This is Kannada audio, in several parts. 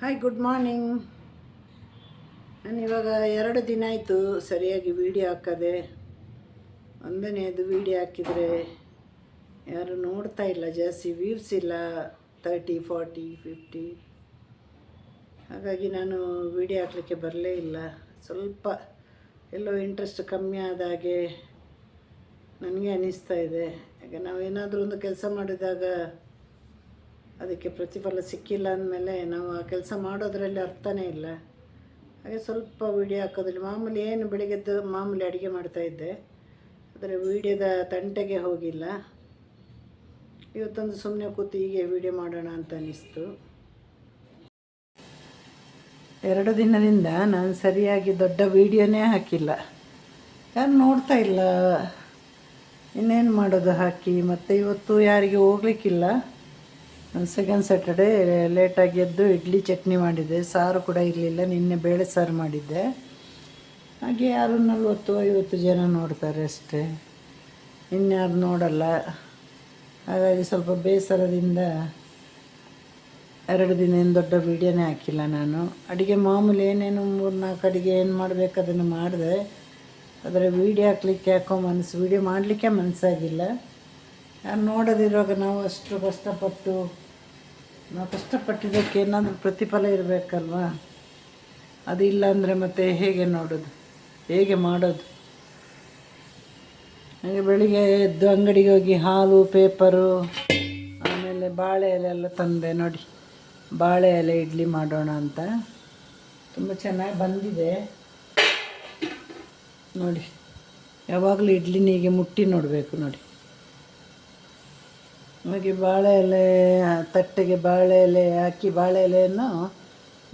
ಹಾಯ್ ಗುಡ್ ಮಾರ್ನಿಂಗ್ ನಾನು ಇವಾಗ ಎರಡು ದಿನ ಆಯಿತು ಸರಿಯಾಗಿ ವೀಡಿಯೋ ಹಾಕದೆ. ಒಂದನೇದು ವೀಡಿಯೋ ಹಾಕಿದರೆ ಯಾರು ನೋಡ್ತಾ ಇಲ್ಲ, ಜಾಸ್ತಿ ವ್ಯೂಸ್ ಇಲ್ಲ ತರ್ಟಿ ಫಾರ್ಟಿ ಫಿಫ್ಟಿ ಹಾಗಾಗಿ ನಾನು ವೀಡಿಯೋ ಹಾಕಲಿಕ್ಕೆ ಬರಲೇ ಇಲ್ಲ. ಸ್ವಲ್ಪ ಎಲ್ಲೋ ಇಂಟ್ರೆಸ್ಟ್ ಕಮ್ಮಿ ಆದಾಗೆ ನನಗೆ ಅನ್ನಿಸ್ತಾ ಇದೆ. ಯಾಕೆ ನಾವೇನಾದರೂ ಒಂದು ಕೆಲಸ ಮಾಡಿದಾಗ ಅದಕ್ಕೆ ಪ್ರತಿಫಲ ಸಿಕ್ಕಿಲ್ಲ ಅಂದಮೇಲೆ ನಾವು ಆ ಕೆಲಸ ಮಾಡೋದರಲ್ಲಿ ಅರ್ಥನೇ ಇಲ್ಲ. ಹಾಗೆ ಸ್ವಲ್ಪ ವೀಡಿಯೋ ಹಾಕೋದ್ರಲ್ಲಿ ಮಾಮೂಲಿ ಏನು ಬೆಳಗ್ಗೆದ್ದು ಮಾಮೂಲಿ ಅಡುಗೆ ಮಾಡ್ತಾಯಿದ್ದೆ ಆದರೆ ವೀಡಿಯೋದ ತಂಟೆಗೆ ಹೋಗಿಲ್ಲ. ಇವತ್ತೊಂದು ಸುಮ್ಮನೆ ಕೂತು ಹೀಗೆ ವೀಡಿಯೋ ಮಾಡೋಣ ಅಂತ ಅನ್ನಿಸ್ತು. ಎರಡು ದಿನದಿಂದ ನಾನು ಸರಿಯಾಗಿ ದೊಡ್ಡ ವೀಡಿಯೋನೇ ಹಾಕಿಲ್ಲ. ಯಾರು ನೋಡ್ತಾ ಇಲ್ಲ. ಇನ್ನೇನು ಮಾಡೋದು ಹಾಕಿ? ಮತ್ತು ಇವತ್ತು ಯಾರಿಗೆ ಹೋಗ್ಲಿಕ್ಕಿಲ್ಲ. ಸೆಕೆಂಡ್ ಸ್ಯಾಟರ್ಡೇ ಲೇಟಾಗಿ ಎದ್ದು ಇಡ್ಲಿ ಚಟ್ನಿ ಮಾಡಿದ್ದೆ. ಸಾರು ಕೂಡ ಇರಲಿಲ್ಲ. ನಿನ್ನೆ ಬೇಳೆ ಸಾರು ಮಾಡಿದ್ದೆ. ಹಾಗೆ ಯಾರು ನಲ್ವತ್ತು, ಐವತ್ತು ಜನ ನೋಡ್ತಾರೆ ಅಷ್ಟೇ. ಇನ್ಯಾರು ನೋಡಲ್ಲ. ಹಾಗಾಗಿ ಸ್ವಲ್ಪ ಬೇಸರದಿಂದ ಎರಡು ದಿನ ಏನು ದೊಡ್ಡ ವೀಡಿಯೋನೇ ಹಾಕಿಲ್ಲ ನಾನು. ಅಡುಗೆ ಮಾಮೂಲಿ ಏನೇನು ಮೂರು ನಾಲ್ಕು ಅಡುಗೆ ಏನು ಮಾಡಬೇಕು ಅದನ್ನು ಮಾಡಿದೆ. ಆದರೆ ವೀಡಿಯೋ ಹಾಕ್ಲಿಕ್ಕೆ ಯಾಕೋ ಮನಸ್ಸು, ವೀಡಿಯೋ ಮಾಡಲಿಕ್ಕೆ ಮನಸ್ಸಾಗಿಲ್ಲ. ನೋಡೋದಿರುವಾಗ ನಾವು ಅಷ್ಟು ಕಷ್ಟಪಟ್ಟು, ನಾವು ಕಷ್ಟಪಟ್ಟಿದ್ದಕ್ಕೆ ಏನಾದರೂ ಪ್ರತಿಫಲ ಇರಬೇಕಲ್ವಾ? ಅದು ಇಲ್ಲಾಂದರೆ ಮತ್ತೆ ಹೇಗೆ ನೋಡೋದು? ಹೇಗೆ ಮಾಡೋದು? ಹಾಗೆ ಬೆಳಿಗ್ಗೆ ಎದ್ದು ಅಂಗಡಿಗೆ ಹೋಗಿ ಹಾಲು, ಪೇಪರು, ಆಮೇಲೆ ಬಾಳೆ ಎಲೆ ಎಲ್ಲ ತಂದೆ ನೋಡಿ. ಬಾಳೆ ಎಲೆ ಇಡ್ಲಿ ಮಾಡೋಣ ಅಂತ. ತುಂಬ ಚೆನ್ನಾಗಿ ಬಂದಿದೆ. ನೋಡಿ, ಯಾವಾಗಲೂ ಇಡ್ಲಿನ ಹೀಗೆ ಮುಟ್ಟಿ ನೋಡಬೇಕು ನೋಡಿ. ಹಾಗೆ ಬಾಳೆ ಎಲೆ ತಟ್ಟೆಗೆ ಬಾಳೆ ಎಲೆ ಹಾಕಿ ಬಾಳೆ ಎಲೆಯನ್ನು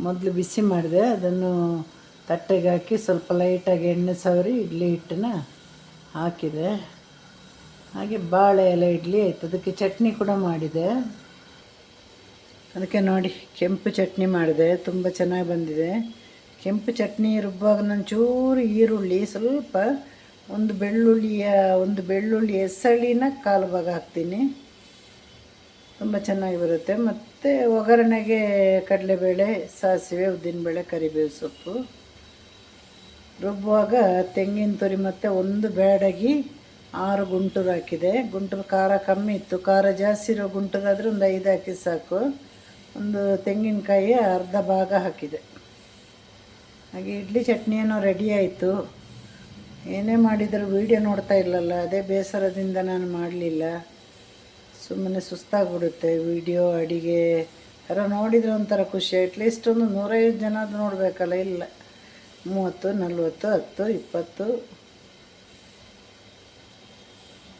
ಮೊದಲು ಬಿಸಿ ಮಾಡಿದೆ. ಅದನ್ನು ತಟ್ಟೆಗೆ ಹಾಕಿ ಸ್ವಲ್ಪ ಲೈಟಾಗಿ ಎಣ್ಣೆ ಸವರಿ ಇಡ್ಲಿ ಹಿಟ್ಟನ್ನ ಹಾಕಿದೆ. ಹಾಗೆ ಬಾಳೆ ಎಲೆ ಇಡ್ಲಿ ಆಯಿತು. ಅದಕ್ಕೆ ಚಟ್ನಿ ಕೂಡ ಮಾಡಿದೆ. ಅದಕ್ಕೆ ನೋಡಿ, ಕೆಂಪು ಚಟ್ನಿ ಮಾಡಿದೆ. ತುಂಬ ಚೆನ್ನಾಗಿ ಬಂದಿದೆ. ಕೆಂಪು ಚಟ್ನಿ ರುಬ್ಬಾಗ ನಾನು ಚೂರು ಈರುಳ್ಳಿ, ಸ್ವಲ್ಪ ಒಂದು ಬೆಳ್ಳುಳ್ಳಿಯ, ಒಂದು ಬೆಳ್ಳುಳ್ಳಿ ಎಸಳಿನ ಕಾಲು ಭಾಗ ಹಾಕ್ತೀನಿ. ತುಂಬ ಚೆನ್ನಾಗಿ ಬರುತ್ತೆ. ಮತ್ತು ಒಗ್ಗರಣೆಗೆ ಕಡಲೆಬೇಳೆ, ಸಾಸಿವೆ, ಉದ್ದಿನಬೇಳೆ, ಕರಿಬೇವು ಸೊಪ್ಪು. ರುಬ್ಬುವಾಗ ತೆಂಗಿನ ತುರಿ ಮತ್ತು ಒಂದು ಬ್ಯಾಡಗಿ ಆರು ಗುಂಟೂರು ಹಾಕಿದೆ. ಗುಂಟೂರು ಖಾರ ಕಮ್ಮಿ ಇತ್ತು. ಖಾರ ಜಾಸ್ತಿ ಇರೋ ಗುಂಟೂರಾದರೆ ಒಂದು ಐದು ಹಾಕಿ ಸಾಕು. ಒಂದು ತೆಂಗಿನಕಾಯಿ ಅರ್ಧ ಭಾಗ ಹಾಕಿದೆ. ಹಾಗೆ ಇಡ್ಲಿ ಚಟ್ನಿ ರೆಡಿ ಆಯಿತು. ಏನೇ ಮಾಡಿದರೂ ವೀಡಿಯೋ ನೋಡ್ತಾ ಇಲ್ಲಲ್ಲ, ಅದೇ ಬೇಸರದಿಂದ ನಾನು ಮಾಡಲಿಲ್ಲ. ಸುಮ್ಮನೆ ಸುಸ್ತಾಗ್ಬಿಡುತ್ತೆ ವಿಡಿಯೋ, ಅಡಿಗೆ ಯಾರೋ ನೋಡಿದರೆ ಒಂಥರ ಖುಷಿ. ಅಟ್ಲೀಸ್ಟ್ ಒಂದು ನೂರೈವತ್ತು ಜನ ಅದು ನೋಡಬೇಕಲ್ಲ, ಇಲ್ಲ. ಮೂವತ್ತು, ನಲ್ವತ್ತು, ಹತ್ತು, ಇಪ್ಪತ್ತು.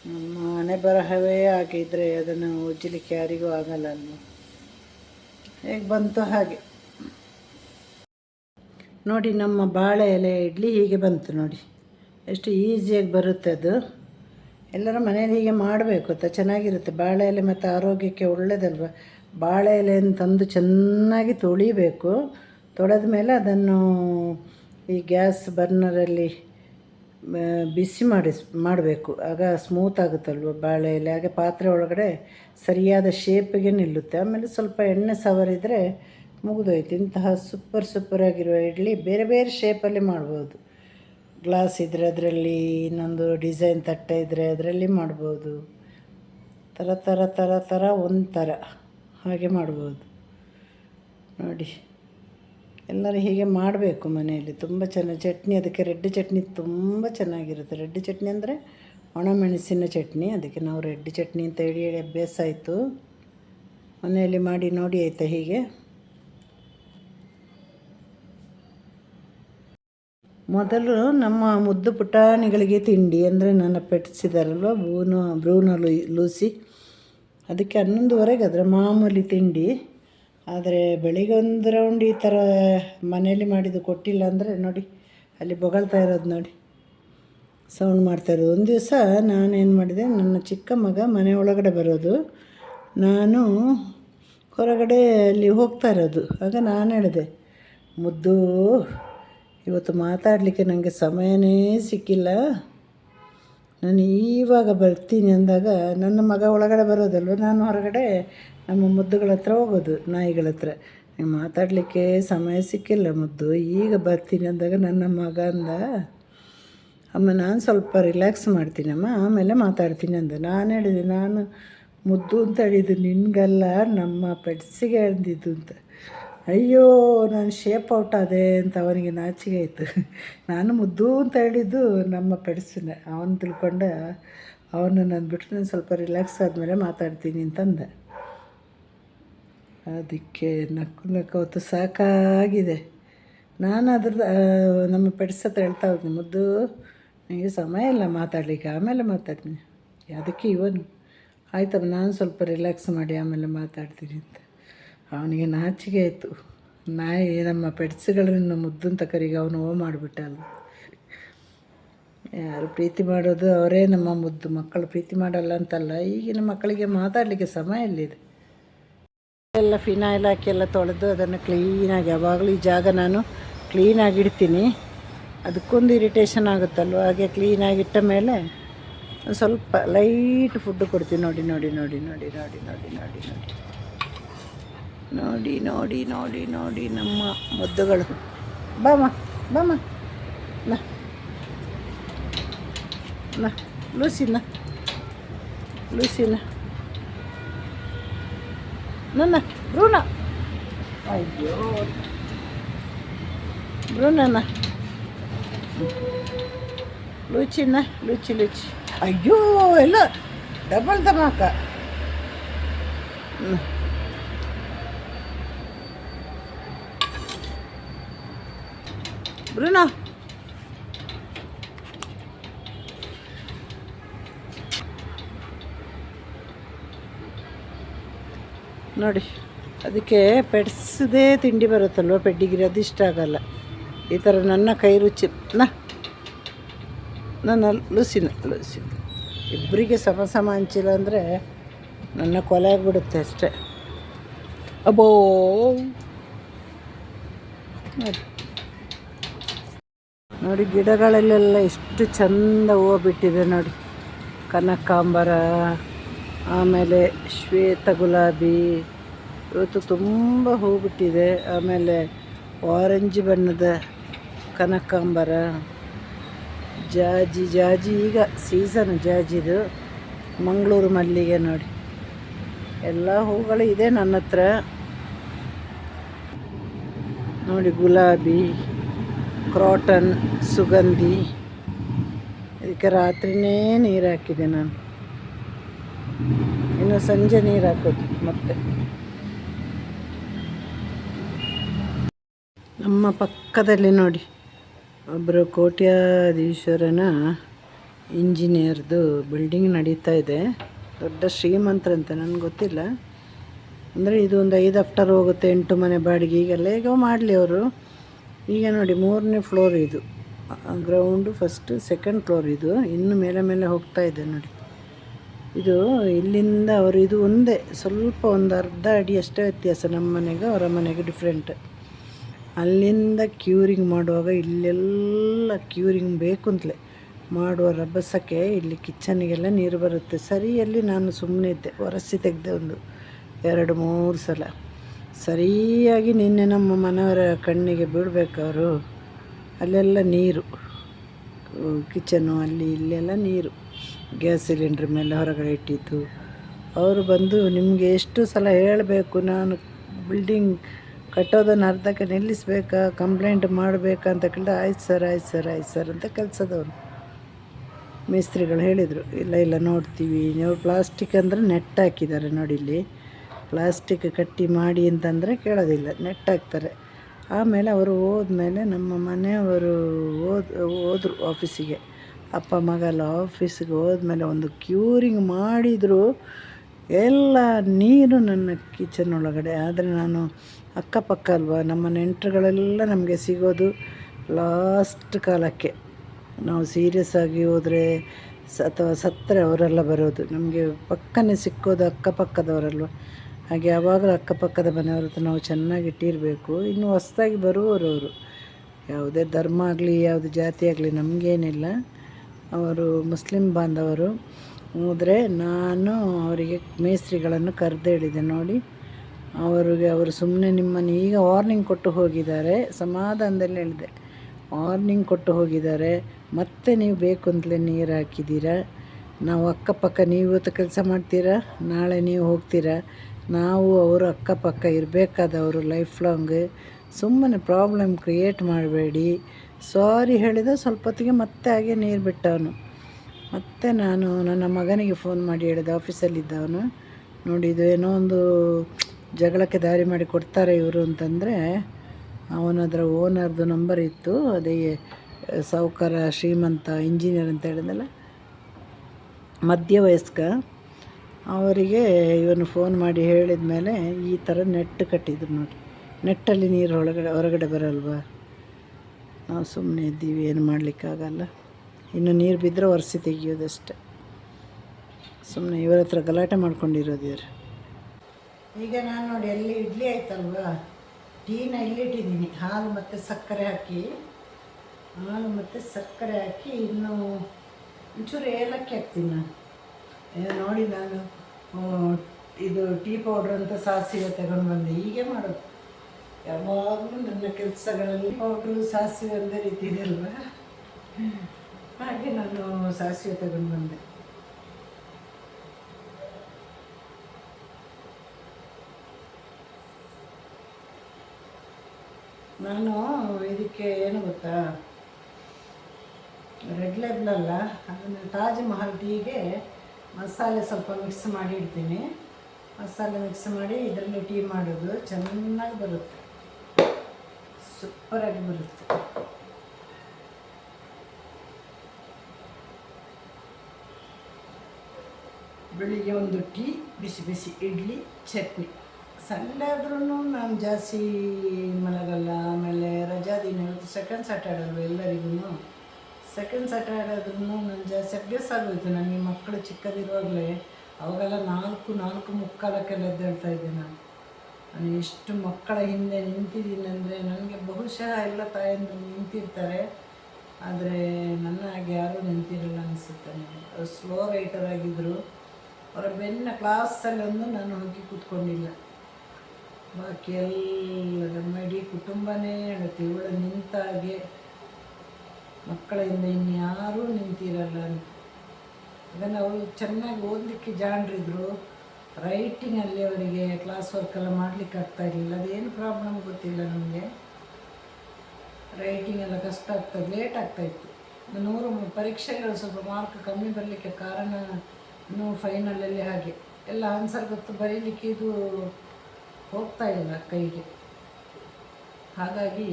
ನಮ್ಮ ಮನೆ ಬರಹವೇ ಆಗಿದ್ದರೆ ಅದನ್ನು ಉಜ್ಜಲಿಕ್ಕೆ ಯಾರಿಗೂ ಆಗಲ್ಲ ಹೇಗೆ ಬಂತು ಹಾಗೆ. ನೋಡಿ, ನಮ್ಮ ಬಾಳೆ ಎಲೆ, ಇಡ್ಲಿ ಹೀಗೆ ಬಂತು ನೋಡಿ. ಎಷ್ಟು ಈಸಿಯಾಗಿ ಬರುತ್ತೆ ಅದು. ಎಲ್ಲರ ಮನೆಯಲ್ಲಿ ಹೀಗೆ ಮಾಡಬೇಕು ಅಂತ ಚೆನ್ನಾಗಿರುತ್ತೆ. ಬಾಳೆ ಎಲೆ ಮತ್ತು ಆರೋಗ್ಯಕ್ಕೆ ಒಳ್ಳೆಯದಲ್ವ ಬಾಳೆ ಎಲೆಯನ್ನು ತಂದು ಚೆನ್ನಾಗಿ ತೊಳಿಬೇಕು. ತೊಳೆದ ಮೇಲೆ ಅದನ್ನು ಈ ಗ್ಯಾಸ್ ಬರ್ನರಲ್ಲಿ ಬಿಸಿ ಮಾಡಿಸ್, ಮಾಡಬೇಕು. ಆಗ ಸ್ಮೂತ್ ಆಗುತ್ತಲ್ವ ಬಾಳೆ ಎಲೆ? ಹಾಗೆ ಪಾತ್ರೆ ಒಳಗಡೆ ಸರಿಯಾದ ಶೇಪಿಗೆ ನಿಲ್ಲುತ್ತೆ. ಆಮೇಲೆ ಸ್ವಲ್ಪ ಎಣ್ಣೆ ಸವರಿದರೆ ಮುಗಿದೋಯ್ತು. ಇಂತಹ ಸೂಪರ್ ಸೂಪರ್ ಆಗಿರುವ ಇಡ್ಲಿ ಬೇರೆ ಬೇರೆ ಶೇಪಲ್ಲಿ ಮಾಡ್ಬೋದು. ಗ್ಲಾಸ್ ಇದ್ದರೆ ಅದರಲ್ಲಿ ಇನ್ನೊಂದು ಡಿಸೈನ್ ತಟ್ಟೆ ಇದ್ದರೆ ಅದರಲ್ಲಿ ಮಾಡ್ಬೋದು. ಥರ ಥರ ಥರ ಥರ ಒಂದು ಹಾಗೆ ಮಾಡ್ಬೋದು. ನೋಡಿ, ಎಲ್ಲರೂ ಹೀಗೆ ಮಾಡಬೇಕು ಮನೆಯಲ್ಲಿ. ತುಂಬ ಚೆನ್ನಾಗಿ ಚಟ್ನಿ, ಅದಕ್ಕೆ ರೆಡ್ ಚಟ್ನಿ ತುಂಬ ಚೆನ್ನಾಗಿರುತ್ತೆ. ರೆಡ್ ಚಟ್ನಿ ಅಂದರೆ ಒಣಮೆಣಸಿನ ಚಟ್ನಿ. ಅದಕ್ಕೆ ನಾವು ರೆಡ್ ಚಟ್ನಿ ಅಂತ ಹೇಳಿ ಹೇಳಿ ಅಭ್ಯಾಸ ಆಯಿತು. ಮನೆಯಲ್ಲಿ ಮಾಡಿ ನೋಡಿ ಆಯಿತಾ ಹೀಗೆ? ಮೊದಲು ನಮ್ಮ ಮುದ್ದು ಪುಟಾಣಿಗಳಿಗೆ ತಿಂಡಿ ಅಂದರೆ ನನ್ನ ಪೆಟ್ಸಿದಾರಲ್ವ ಬೂನು, ಬ್ರೂನು ಲೂಸಿ. ಅದಕ್ಕೆ ಹನ್ನೊಂದುವರೆಗೆ ಅದರ ಮಾಮೂಲಿ ತಿಂಡಿ. ಆದರೆ ಬೆಳಿಗ್ಗೆ ಒಂದು ರೌಂಡ್ ಈ ಥರ ಮನೆಯಲ್ಲಿ ಮಾಡಿದ್ದು ಕೊಟ್ಟಿಲ್ಲ ಅಂದರೆ ನೋಡಿ, ಅಲ್ಲಿ ಬೊಗಳ್ತಾ ಇರೋದು ನೋಡಿ. ಸೌಂಡ್ ಮಾಡ್ತಾ ಇರೋದು. ಒಂದು ದಿವಸ ನಾನೇನು ಮಾಡಿದೆ, ನನ್ನ ಚಿಕ್ಕ ಮಗ ಮನೆ ಒಳಗಡೆ ಬರೋದು. ನಾನು ಹೊರಗಡೆ ಅಲ್ಲಿ ಹೋಗ್ತಾ ಇರೋದು. ಆಗ ನಾನು ಹೇಳಿದೆ, ಮುದ್ದು ಇವತ್ತು ಮಾತಾಡಲಿಕ್ಕೆ ನನಗೆ ಸಮಯನೇ ಸಿಕ್ಕಿಲ್ಲ. ನಾನು ಈವಾಗ ಬರ್ತೀನಿ ಅಂದಾಗ ನನ್ನ ಮಗ ಒಳಗಡೆ ಬರೋದಲ್ವ? ನಾನು ಹೊರಗಡೆ ನಮ್ಮ ಮುದ್ದುಗಳ ಹತ್ರ ಹೋಗೋದು, ನಾಯಿಗಳ ಹತ್ರ. ಮಾತಾಡಲಿಕ್ಕೆ ಸಮಯ ಸಿಕ್ಕಿಲ್ಲ ಮುದ್ದು. ಈಗ ಬರ್ತೀನಿ ಅಂದಾಗ ನನ್ನ ಮಗ ಅಂದ, ಅಮ್ಮ, ನಾನು ಸ್ವಲ್ಪ ರಿಲ್ಯಾಕ್ಸ್ ಮಾಡ್ತೀನಮ್ಮ, ಆಮೇಲೆ ಮಾತಾಡ್ತೀನಿ ಅಂದ. ನಾನು ಹೇಳಿದೆ, ನಾನು ಮುದ್ದು ಅಂತ ಹೇಳಿದ್ದು ನಿನಗಲ್ಲ, ನಮ್ಮ ಪೆಟ್ಸಿಗೆ ಅಂದಿದ್ದು ಅಂತ. ಅಯ್ಯೋ, ನಾನು ಶೇಪ್ ಔಟ್ ಆದೆ ಅಂತ ಅವನಿಗೆ ನಾಚಿಕೆ ಆಯಿತು. ನಾನು ಮುದ್ದು ಅಂತ ಹೇಳಿದ್ದು ನಮ್ಮ ಪೆಡ್ಸಿನ. ಅವನು ತಿಳ್ಕೊಂಡ, ಅವನು ನಾನು ಬಿಟ್ಟು ನಾನು ಸ್ವಲ್ಪ ರಿಲ್ಯಾಕ್ಸ್ ಆದಮೇಲೆ ಮಾತಾಡ್ತೀನಿ ಅಂತಂದ. ಅದಕ್ಕೆ ನಕ್ಕು ನಕ್ಕು ಅವತ್ತು ಸಾಕಾಗಿದೆ. ನಾನು ಅದ್ರದ್ದು ನಮ್ಮ ಪೆಟ್ಸ್ ಹತ್ರ ಹೇಳ್ತಾ ಹೋಗ್ತೀನಿ ಮುದ್ದು ನನಗೆ ಸಮಯ ಇಲ್ಲ ಮಾತಾಡಲಿಕ್ಕೆ, ಆಮೇಲೆ ಮಾತಾಡ್ತೀನಿ. ಅದಕ್ಕೆ ಇವನು, ಆಯ್ತಮ್ಮ, ನಾನು ಸ್ವಲ್ಪ ರಿಲ್ಯಾಕ್ಸ್ ಮಾಡಿ, ಆಮೇಲೆ ಮಾತಾಡ್ತೀನಿ ಅಂತ. ಅವನಿಗೆ ನಾಚಿಕೆ ಆಯಿತು. ನಾಯಿ ನಮ್ಮ ಪೆಟ್ಸ್ಗಳನ್ನು ಮುದ್ದಂತ ಕರಿಗೆ ಅವನು ಓ ಮಾಡಿಬಿಟ್ಟ ಅಲ್ಲ ಯಾರು ಪ್ರೀತಿ ಮಾಡೋದು ಅವರೇ ನಮ್ಮ ಮುದ್ದು, ಮಕ್ಕಳು ಪ್ರೀತಿ ಮಾಡಲ್ಲ ಅಂತಲ್ಲ, ಈಗಿನ ಮಕ್ಕಳಿಗೆ ಮಾತಾಡಲಿಕ್ಕೆ ಸಮಯ ಇಲ್ಲಿದೆ ಎಲ್ಲ ಫಿನಾಯ್ಲ್ ಹಾಕಿ ಎಲ್ಲ ತೊಳೆದು ಅದನ್ನು ಕ್ಲೀನಾಗಿ, ಯಾವಾಗಲೂ ಈ ಜಾಗ ನಾನು ಕ್ಲೀನಾಗಿ ಇಡ್ತೀನಿ. ಅದಕ್ಕೊಂದು ಇರಿಟೇಷನ್ ಆಗುತ್ತಲ್ವ? ಹಾಗೆ ಕ್ಲೀನಾಗಿಟ್ಟ ಮೇಲೆ ಸ್ವಲ್ಪ ಲೈಟ್ ಫುಡ್ ಕೊಡ್ತೀನಿ. ನೋಡಿ ನೋಡಿ ನೋಡಿ ನೋಡಿ ನೋಡಿ ನೋಡಿ ನೋಡಿ ನೋಡಿ. ನೋಡಿ ನೋಡಿ ನೋಡಿ ನೋಡಿ ನಮ್ಮ ಮುದ್ದುಗಳು ಬಾಮ ಬಾಮ ನ ನ ಲೂಸಿನ ಲೂಸಿನ ನನ್ನ ಬ್ರೂನ ಅಯ್ಯೋ ಬ್ರೂನನ ಲೂಚಿನ ಲೂಚಿ ಲೂಚಿ ಅಯ್ಯೋ ಎಲ್ಲ ಡಬಲ್ ಧಮಾಕ ಹ್ಮ್. ಬ್ರೂನೋ ನೋಡಿ, ಅದಕ್ಕೆ ಪೆಡ್ಸದೇ ತಿಂಡಿ ಬರುತ್ತಲ್ವ? ಪೆಡ್ಡಿಗಿರಿ ಅದು ಇಷ್ಟ ಆಗಲ್ಲ. ಈ ಥರ ನನ್ನ ಕೈ ರುಚಿ ನಾ, ನನ್ನ ಲೂಸಿನ ಲೂಸಿನ. ಇಬ್ಬರಿಗೆ ಸಮ ಸಮ ಹಂಚಿಲ್ಲ ಅಂದರೆ ನನ್ನ ಕೊಲೆ ಆಗಿಬಿಡುತ್ತೆ ಅಷ್ಟೇ. ಅಬ್ಬೋ! ನೋಡಿ. ನೋಡಿ, ಗಿಡಗಳಲ್ಲೆಲ್ಲ ಎಷ್ಟು ಚಂದ ಹೂವು ಬಿಟ್ಟಿದೆ ನೋಡಿ. ಕನಕಾಂಬರ, ಆಮೇಲೆ ಶ್ವೇತ ಗುಲಾಬಿ, ಇವತ್ತು ತುಂಬ ಹೂ ಬಿಟ್ಟಿದೆ. ಆಮೇಲೆ ಆರೆಂಜ್ ಬಣ್ಣದ ಕನಕಾಂಬರ, ಜಾಜಿ ಜಾಜಿ ಈಗ ಸೀಸನ್ ಜಾಜಿದು ಮಂಗಳೂರು ಮಲ್ಲಿಗೆ ನೋಡಿ. ಎಲ್ಲ ಹೂಗಳು ಇದೆ ನನ್ನ ಹತ್ರ. ನೋಡಿ, ಗುಲಾಬಿ. ಕ್ರಾಟನ್ ಸುಗಂಧಿ. ಇದಕ್ಕೆ ರಾತ್ರಿನೇ ನೀರು ಹಾಕಿದೆ ನಾನು. ಇನ್ನು ಸಂಜೆ ನೀರು ಹಾಕೋದು ಮತ್ತೆ. ನಮ್ಮ ಪಕ್ಕದಲ್ಲಿ ನೋಡಿ ಒಬ್ಬರು ಕೋಟ್ಯಾಧೀಶ್ವರನ ಇಂಜಿನಿಯರ್ದು ಬಿಲ್ಡಿಂಗ್ ನಡೀತಾ ಇದೆ. ದೊಡ್ಡ ಶ್ರೀಮಂತರಂತೆ ನನಗೆ ಗೊತ್ತಿಲ್ಲ. ಅಂದರೆ ಇದು ಒಂದು ಐದು ಆಫ್ಟರ್ ಹೋಗುತ್ತೆ, ಎಂಟು ಮನೆ ಬಾಡಿಗೆ ಈಗೆಲ್ಲ ಹೇಗೋ ಮಾಡಲಿ ಅವರು. ಈಗ ನೋಡಿ ಮೂರನೇ ಫ್ಲೋರ್ ಇದು. ಗ್ರೌಂಡು ಫಸ್ಟ್ ಸೆಕೆಂಡ್ ಫ್ಲೋರ್ ಇದು. ಇನ್ನು ಮೇಲೆ ಮೇಲೆ ಹೋಗ್ತಾ ಇದೆ ನೋಡಿ. ಇದು ಇಲ್ಲಿಂದ ಅವರು ಇದು ಒಂದೇ, ಸ್ವಲ್ಪ ಒಂದು ಅರ್ಧ ಅಡಿ ಅಷ್ಟೇ ವ್ಯತ್ಯಾಸ. ನಮ್ಮ ಮನೆಗೆ, ಅವರ ಮನೆಗೆ ಡಿಫ್ರೆಂಟ್ ಅಲ್ಲಿಂದ ಕ್ಯೂರಿಂಗ್ ಮಾಡುವಾಗ ಇಲ್ಲೆಲ್ಲ ಕ್ಯೂರಿಂಗ್ ಬೇಕು ಅಂತಲೇ. ಮಾಡುವ ರಭಸಕ್ಕೆ ಇಲ್ಲಿ ಕಿಚನಿಗೆಲ್ಲ ನೀರು ಬರುತ್ತೆ. ಸರಿಯಲ್ಲಿ ನಾನು ಸುಮ್ಮನೆ ಇದ್ದೆ, ಒರೆಸಿ ತೆಗೆದೆ ಒಂದು ಎರಡು ಮೂರು ಸಲ. ಸರಿಯಾಗಿ ನಿನ್ನೆ ನಮ್ಮ ಮನೆಯವರ ಕಣ್ಣಿಗೆ ಬಿಡಬೇಕು ಅವರು. ಅಲ್ಲೆಲ್ಲ ನೀರು. ಕಿಚನು, ಅಲ್ಲಿ, ಇಲ್ಲೆಲ್ಲ ನೀರು. ಗ್ಯಾಸ್ ಸಿಲಿಂಡ್ರ್ ಮೇಲೆ ಹೊರಗಡೆ ಇಟ್ಟಿತ್ತು ಅವರು ಬಂದು ನಿಮಗೆ ಎಷ್ಟು ಸಲ ಹೇಳಬೇಕು, ನಾನು ಬಿಲ್ಡಿಂಗ್ ಕಟ್ಟೋದನ್ನು ಅರ್ಧಕ್ಕೆ ನಿಲ್ಲಿಸ್ಬೇಕಾ, ಕಂಪ್ಲೇಂಟ್ ಮಾಡಬೇಕಾ ಅಂತ ಕೇಳಿದ್ರೆ, ಆಯ್ತು ಸರ್ ಆಯ್ತು ಸರ್ ಆಯ್ತು ಸರ್ ಅಂತ ಕೆಲಸದವರು. ಮೇಸ್ತ್ರಿಗಳು ಹೇಳಿದರು, ಇಲ್ಲ ಇಲ್ಲ, ನೋಡ್ತೀವಿ. ನೀವು ಪ್ಲಾಸ್ಟಿಕ್ ಅಂದರೆ ನೆಟ್ ಹಾಕಿದ್ದಾರೆ ನೋಡಿ ಇಲ್ಲಿ. ಪ್ಲಾಸ್ಟಿಕ್ ಕಟ್ಟಿ ಮಾಡಿ ಅಂತಂದರೆ ಕೇಳೋದಿಲ್ಲ ನೆಟ್ ಹಾಕ್ತಾರೆ ಆಮೇಲೆ ಅವರು ಹೋದ್ಮೇಲೆ ನಮ್ಮ ಮನೆಯವರು ಓದ್ ಹೋದರು ಆಫೀಸಿಗೆ. ಅಪ್ಪ, ಮಗ ಎಲ್ಲ ಆಫೀಸಿಗೆ ಹೋದ್ಮೇಲೆ ಒಂದು ಕ್ಯೂರಿಂಗ್ ಮಾಡಿದರು. ಎಲ್ಲ ನೀರು ನನ್ನ ಕಿಚನ್ ಒಳಗಡೆ. ಆದರೆ ನಾನು ಅಕ್ಕಪಕ್ಕ ಅಲ್ವಾ, ನಮ್ಮ ನೆಂಟರುಗಳೆಲ್ಲ ನಮಗೆ ಸಿಗೋದು ಲಾಸ್ಟ್ ಕಾಲಕ್ಕೆ. ನಾವು ಸೀರಿಯಸ್ ಆಗಿ ಹೋದರೆ ಸ, ಅಥವಾ ಸತ್ತರೆ ಅವರೆಲ್ಲ ಬರೋದು. ನಮಗೆ ಪಕ್ಕನೇ ಸಿಕ್ಕೋದು ಅಕ್ಕಪಕ್ಕದವರಲ್ವ. ಹಾಗೆ ಯಾವಾಗಲೂ ಅಕ್ಕಪಕ್ಕದ ಮನೆಯವ್ರ ಹತ್ರ ನಾವು ಚೆನ್ನಾಗಿ ಇಟ್ಟಿರಬೇಕು. ಇನ್ನು ಹೊಸ್ದಾಗಿ ಬರುವವರು ಅವರು. ಯಾವುದೇ ಧರ್ಮ ಆಗಲಿ, ಯಾವುದೇ ಜಾತಿ ಆಗಲಿ, ನಮಗೇನಿಲ್ಲ. ಅವರು ಮುಸ್ಲಿಂ ಬಾಂಧವರು. ಹೋದರೆ ನಾನು ಅವರಿಗೆ ಮೇಸ್ತ್ರಿಗಳನ್ನು ಕರೆದು ಹೇಳಿದೆ ನೋಡಿ. ಅವರಿಗೆ ಅವರು ಸುಮ್ಮನೆ ನಿಮ್ಮನ್ನು ಈಗ ವಾರ್ನಿಂಗ್ ಕೊಟ್ಟು ಹೋಗಿದ್ದಾರೆ. ಸಮಾಧಾನದಲ್ಲಿ ಹೇಳಿದೆ. ವಾರ್ನಿಂಗ್ ಕೊಟ್ಟು ಹೋಗಿದ್ದಾರೆ. ಮತ್ತೆ ನೀವು ಬೇಕು ಅಂತಲೇ ನೀರು ಹಾಕಿದ್ದೀರಾ? ನಾವು ಅಕ್ಕಪಕ್ಕ, ನೀವು ಇವತ್ತು ಕೆಲಸ ಮಾಡ್ತೀರಾ? ನಾಳೆ ನೀವು ಹೋಗ್ತೀರಾ? ನಾವು ಅವರು ಅಕ್ಕಪಕ್ಕ ಇರಬೇಕಾದವರು ಲೈಫ್ ಲಾಂಗ್ ಸುಮ್ಮನೆ ಪ್ರಾಬ್ಲಮ್ ಕ್ರಿಯೇಟ್ ಮಾಡಬೇಡಿ. ಸಾರಿ ಹೇಳಿದ ಸ್ವಲ್ಪ ಹೊತ್ತಿಗೆ ಮತ್ತೆ ಹಾಗೆ ನೀರು ಬಿಟ್ಟವನು. ಮತ್ತೆ ನಾನು ನನ್ನ ಮಗನಿಗೆ ಫೋನ್ ಮಾಡಿ ಹೇಳಿದೆ ಆಫೀಸಲ್ಲಿದ್ದವನು ನೋಡಿ ಇದು ಏನೋ ಒಂದು ಜಗಳಕ್ಕೆ ದಾರಿ ಮಾಡಿ ಕೊಡ್ತಾರೆ ಇವರು ಅಂತಂದರೆ ಅವನದರ ಓನರ್ದು ನಂಬರ್ ಇತ್ತು. ಅದೇ ಸಾಹುಕಾರ ಶ್ರೀಮಂತ ಇಂಜಿನಿಯರ್ ಅಂತ ಹೇಳಿದಲ್ಲ ಮಧ್ಯವಯಸ್ಕ. ಅವರಿಗೆ ಇವನು ಫೋನ್ ಮಾಡಿ ಹೇಳಿದ ಮೇಲೆ ಈ ಥರ ನೆಟ್ ಕಟ್ಟಿದ್ರು ನೋಡಿ. ನೆಟ್ಟಲ್ಲಿ ನೀರು ಒಳಗಡೆ, ಹೊರಗಡೆ ಬರಲ್ವಾ? ನಾವು ಸುಮ್ಮನೆ ಇದ್ದೀವಿ, ಏನು ಮಾಡಲಿಕ್ಕಾಗಲ್ಲ. ಇನ್ನು ನೀರು ಬಿದ್ದರೆ ಒರೆಸಿ ತೆಗಿಯೋದಷ್ಟೆ. ಸುಮ್ಮನೆ ಇವರ ಹತ್ರ ಗಲಾಟೆ ಮಾಡ್ಕೊಂಡಿರೋದು ಇವರು. ಈಗ ನಾನು ನೋಡಿ, ಎಲ್ಲಿ ಇಡ್ಲಿ ಆಯ್ತಲ್ವಾ? ಟೀನ ಇಲ್ಲಿಟ್ಟಿದ್ದೀನಿ ಹಾಲು ಮತ್ತು ಸಕ್ಕರೆ ಹಾಕಿ. ಹಾಲು ಮತ್ತು ಸಕ್ಕರೆ ಹಾಕಿ ಇನ್ನು ಒಂಚೂರು ಏಲಕ್ಕಿ ಹಾಕ್ತೀನಿ ನಾನು. ನೋಡಿ ನಾನು ಇದು ಟೀ ಪೌಡ್ರ್ ಅಂತ ಸಾಸಿವೆ ತಗೊಂಡು ಬಂದೆ ಹೀಗೆ ಮಾಡೋದು. ಯಾವಾಗಲೂ ನನ್ನ ಕೆಲಸಗಳಲ್ಲಿ ಪೌಡ್ರು ಸಾಸಿವೆ ಒಂದೇ ರೀತಿ ಇದೆಯಲ್ವ ಹಾಗೆ ನಾನು ಸಾಸಿವೆ ತಗೊಂಡು ಬಂದೆ ನಾನು ಇದಕ್ಕೆ ಏನು ಗೊತ್ತಾ? ರೆಡ್ ಲೇಬಲ್ ಅಲ್ಲ, ಅದನ್ನು ತಾಜ್ ಮಹಲ್ ಟೀಗೆ ಮಸಾಲೆ ಸ್ವಲ್ಪ ಮಿಕ್ಸ್ ಮಾಡಿ ಇಡ್ತೀನಿ. ಮಸಾಲೆ ಮಿಕ್ಸ್ ಮಾಡಿ ಇದರಲ್ಲಿ ಟೀ ಮಾಡೋದು ಚೆನ್ನಾಗಿ ಬರುತ್ತೆ. ಸೂಪರಾಗಿ ಬರುತ್ತೆ. ಬೆಳಿಗ್ಗೆ ಒಂದು ಟೀ ಬಿಸಿ ಬಿಸಿ ಇಡ್ಲಿ, ಚಟ್ನಿ. ಸಂಡೇ ಆದ್ರೂ ನಾನು ಜಾಸ್ತಿ ಮಲಗಲ್ಲ. ಆಮೇಲೆ ರಜಾ ದಿನ ಸೆಕೆಂಡ್ ಸ್ಯಾಟರ್ಡೆ ಅಲ್ವ ಎಲ್ಲರಿಗೂ ಸೆಕೆಂಡ್ ಸ್ಯಾಟರ್ಡೆ ಆದ್ರೂ ನಾನು ಜಾಸ್ತಿ ಅಭ್ಯಾಸ ಆಗೋಯ್ತು. ನನಗೆ ಮಕ್ಕಳು ಚಿಕ್ಕದಿರುವಾಗಲೇ ಅವಾಗೆಲ್ಲ ನಾಲ್ಕು ನಾಲ್ಕು ಮುಕ್ಕಾಲಕ್ಕೆಲ್ಲ ಎದ್ದೇಳ್ತಾ ಇದ್ದೆ ನಾನು. ನಾನು ಎಷ್ಟು ಮಕ್ಕಳ ಹಿಂದೆ ನಿಂತಿದ್ದೀನಿ ಅಂದರೆ ನನಗೆ ಬಹುಶಃ ಎಲ್ಲ ತಾಯಂದರು ನಿಂತಿರ್ತಾರೆ. ಆದರೆ ನನ್ನ ಹಾಗೆ ಯಾರೂ ನಿಂತಿರಲ್ಲ ಅನಿಸುತ್ತೆ ನನಗೆ. ಅವ್ರು ಸ್ಲೋ ರೈಟರ್ ಆಗಿದ್ದರು ಅವರ ಬೆನ್ನ ಕ್ಲಾಸಲ್ಲೊಂದು ನಾನು ಹೋಗಿ ಕೂತ್ಕೊಂಡಿಲ್ಲ. ಬಾಕಿ ಎಲ್ಲ ನಮ್ಮ ಇಡೀ ಕುಟುಂಬನೇ ಹೇಳುತ್ತೆ ಇವಳು ನಿಂತಾಗೆ ಮಕ್ಕಳ ಹಿಂದೆ ಇನ್ಯಾರೂ ನಿಂತಿರಲ್ಲ. ಅದನ್ನು ಅವಳು ಚೆನ್ನಾಗಿ ಓದಲಿಕ್ಕೆ ಜಾಣರಿದ್ರು ರೈಟಿಂಗಲ್ಲಿ ಅವರಿಗೆ ಕ್ಲಾಸ್ ವರ್ಕ್ ಎಲ್ಲ ಮಾಡಲಿಕ್ಕೆ ಆಗ್ತಾ ಇರಲಿಲ್ಲ. ಅದೇನು ಪ್ರಾಬ್ಲಮ್ ಗೊತ್ತಿಲ್ಲ ನಮಗೆ. ರೈಟಿಂಗ್ ಎಲ್ಲ ಕಷ್ಟ ಆಗ್ತದೆ ಲೇಟ್ ಆಗ್ತಾಯಿತ್ತು ನೂರು ಪರೀಕ್ಷೆಗಳು ಸ್ವಲ್ಪ ಮಾರ್ಕ್ ಕಮ್ಮಿ ಬರಲಿಕ್ಕೆ ಕಾರಣ ಇನ್ನೂ ಫೈನಲಲ್ಲಿ ಹಾಗೆ. ಎಲ್ಲ ಆನ್ಸರ್ ಗೊತ್ತು, ಬರೀಲಿಕ್ಕೆ ಇದು ಹೋಗ್ತಾ ಇಲ್ಲ ಕೈಗೆ. ಹಾಗಾಗಿ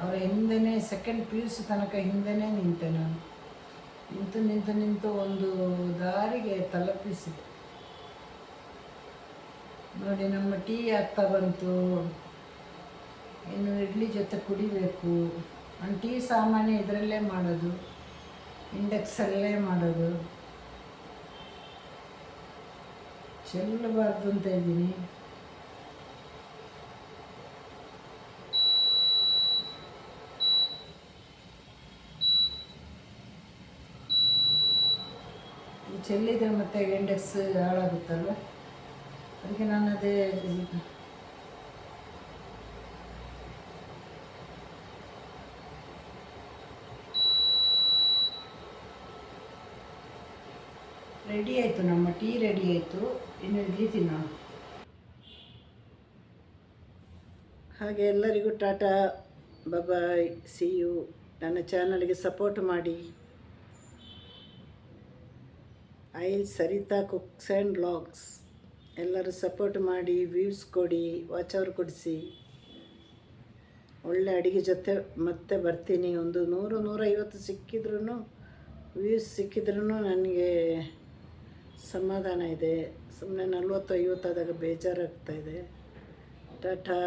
ಅವರ ಹಿಂದೆನೇ ಸೆಕೆಂಡ್ ಪಿ ಯು ಸಿ ತನಕ ಹಿಂದೆನೇ ನಿಂತೆ ನಾನು. ನಿಂತು ನಿಂತು ನಿಂತು ಒಂದು ದಾರಿಗೆ ತಲುಪಿಸಿದೆ. ನೋಡಿ ನಮ್ಮ ಟೀ ಆಗ್ತಾ ಬಂತು. ಇನ್ನು ಇಡ್ಲಿ ಜೊತೆ ಕುಡಿಬೇಕು. ನಾನು ಟೀ ಸಾಮಾನ್ಯ ಇದರಲ್ಲೇ ಮಾಡೋದು. ಇಂಡಕ್ಸಲ್ಲೇ ಮಾಡೋದು. ಚೆಲ್ಲಬಾರ್ದು ಅಂತ ಇದ್ದೀನಿ. ಚೆಲ್ಲಿದ್ರೆ ಮತ್ತೆ ಇಂಡೆಕ್ಸ್ ಹಾಳಾಗುತ್ತಲ್ವ? ಅದಕ್ಕೆ ನಾನು ಅದೇ ರೆಡಿ ಆಯಿತು, ನಮ್ಮ ಟೀ ರೆಡಿ ಆಯಿತು. ಇನ್ನು ಇಡ್ಲಿ ನಾನು ಹಾಗೆ ಎಲ್ಲರಿಗೂ ಟಾಟಾ ಬಬಾಯ್ ಸಿ ಯು ನನ್ನ ಚಾನಲ್ಗೆ ಸಪೋರ್ಟ್ ಮಾಡಿ. I Saritha cooks and blogs ಎಲ್ಲರೂ ಸಪೋರ್ಟ್ ಮಾಡಿ ವ್ಯೂಸ್ ಕೊಡಿ ವಾಚ್ ಅವರ್ ಕೊಡಿಸಿ. ಒಳ್ಳೆ ಅಡುಗೆ ಜೊತೆ ಮತ್ತೆ ಬರ್ತೀನಿ. ಒಂದು ನೂರು, ನೂರೈವತ್ತು ಸಿಕ್ಕಿದ್ರೂ ವ್ಯೂಸ್ ಸಿಕ್ಕಿದ್ರೂ ನನಗೆ ಸಮಾಧಾನ ಇದೆ. ಸುಮ್ಮನೆ ನಲ್ವತ್ತು ಐವತ್ತಾದಾಗ ಬೇಜಾರಾಗ್ತಾ ಇದೆ. ಟಾಟಾ.